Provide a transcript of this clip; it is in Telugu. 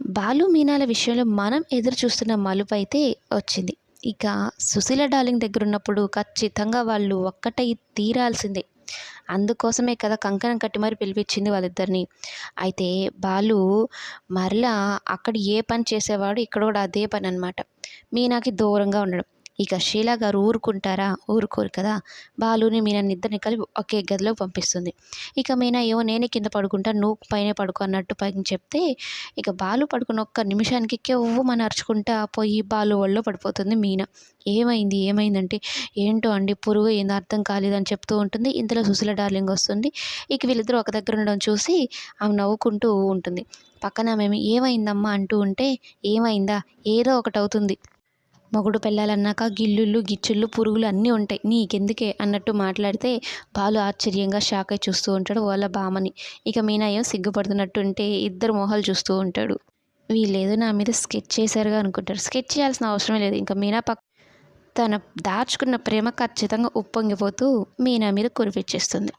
బాలు మీనాల విషయంలో మనం ఎదురు చూస్తున్న మలుపు అయితే వచ్చింది. ఇక సుశీల డార్లింగ్ దగ్గర ఉన్నప్పుడు ఖచ్చితంగా వాళ్ళు ఒక్కటై తీరాల్సిందే. అందుకోసమే కదా కంకణం కట్టి మరి పిలిపించింది వాళ్ళిద్దరిని. అయితే బాలు మరలా అక్కడ ఏ పని చేసేవాడు ఇక్కడ కూడా అదే పని అనమాట మీనాకి దూరంగా ఉండడం. ఇక షీలా గారు ఊరుకుంటారా? ఊరుకోరు కదా? బాలుని మీనా ఇద్దరిని కలిపి ఒకే గదిలో పంపిస్తుంది. ఇక మీనా ఏమో నేనే కింద పడుకుంటా నువ్వు పైన పడుకో అన్నట్టు పైన చెప్తే ఇక బాలు పడుకున్న ఒక్క నిమిషానికి కెవ్వు మన అరుచుకుంటా పోయి బాలు ఒళ్ళో పడిపోతుంది మీనా. ఏమైంది? ఏమైందంటే ఏంటో అండి పురుగు ఏందో అర్థం కాలేదని చెప్తూ ఉంటుంది. ఇంతలో సుశీల డార్లింగ్ వస్తుంది. ఇక వీళ్ళిద్దరూ ఒక దగ్గర ఉండడం చూసి ఆమె నవ్వుకుంటూ ఉంటుంది. పక్కన మేము ఏమైందమ్మా అంటూ ఉంటే ఏమైందా? ఏదో ఒకటి అవుతుంది. మొగుడు పెళ్ళాలన్నాక గిల్లుళ్ళు గిచ్చుళ్ళు పురుగులు అన్నీ ఉంటాయి. నీకెందుకే అన్నట్టు మాట్లాడితే బాలు ఆశ్చర్యంగా షాక్ అయి చూస్తూ ఉంటాడు వాళ్ళ బామని ఇక మీనాయం సిగ్గుపడుతున్నట్టు ఉంటే ఇద్దరు మొహాలు చూస్తూ ఉంటాడు. వీళ్ళేదో నా మీద స్కెచ్ చేశారుగా అనుకుంటారు. స్కెచ్ చేయాల్సిన అవసరం లేదు. ఇంకా మీనా పక్క తన దాచుకున్న ప్రేమ ఖచ్చితంగా ఉప్పొంగిపోతూ మీనా మీద కురిపించేస్తుంది